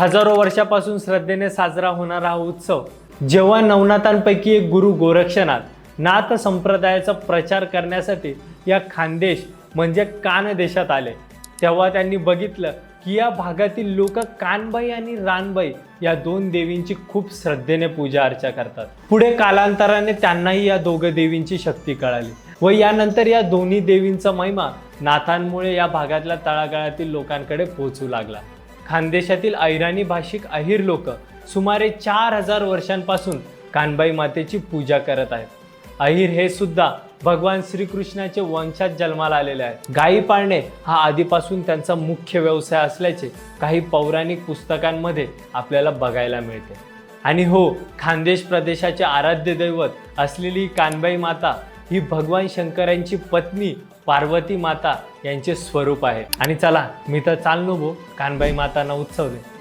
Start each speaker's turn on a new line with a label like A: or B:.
A: हजारो वर्षापासून श्रद्धेने साजरा होणारा हा उत्सव. जेव्हा नवनाथांपैकी एक गुरु गोरक्षनाथ नाथ संप्रदायाचा प्रचार करण्यासाठी या खानदेश म्हणजे कान देशात आले. तेव्हा त्यांनी बघितलं की या भागातील लोक कानबाई आणि रानबाई या दोन देवींची खूप श्रद्धेने पूजा अर्चा करतात. पुढे कालांतराने त्यांनाही या दोघं देवींची शक्ती कळाली व यानंतर या दोन्ही देवींचा महिमा नाथांमुळे या भागातल्या तळागाळातील लोकांकडे पोहोचू लागला. खानदेशातील ऐराणी भाषिक अहिर लोक सुमारे चार हजार वर्षांपासून कानबाई मातेची पूजा करत आहेत. अहिर हे सुद्धा भगवान श्रीकृष्णाचे वंशात जन्माला आलेले आहेत. गायी पाळणे हा आधीपासून त्यांचा मुख्य व्यवसाय असल्याचे काही पौराणिक पुस्तकांमध्ये आपल्याला बघायला मिळते. आणि हो खानदेश प्रदेशाचे आराध्य दैवत असलेली कानबाई माता ही भगवान शंकरांची पत्नी पार्वती माता यांचे स्वरूप आहे. आणि चला मी तर चाललो भो कानबाई मातांना उत्सव दे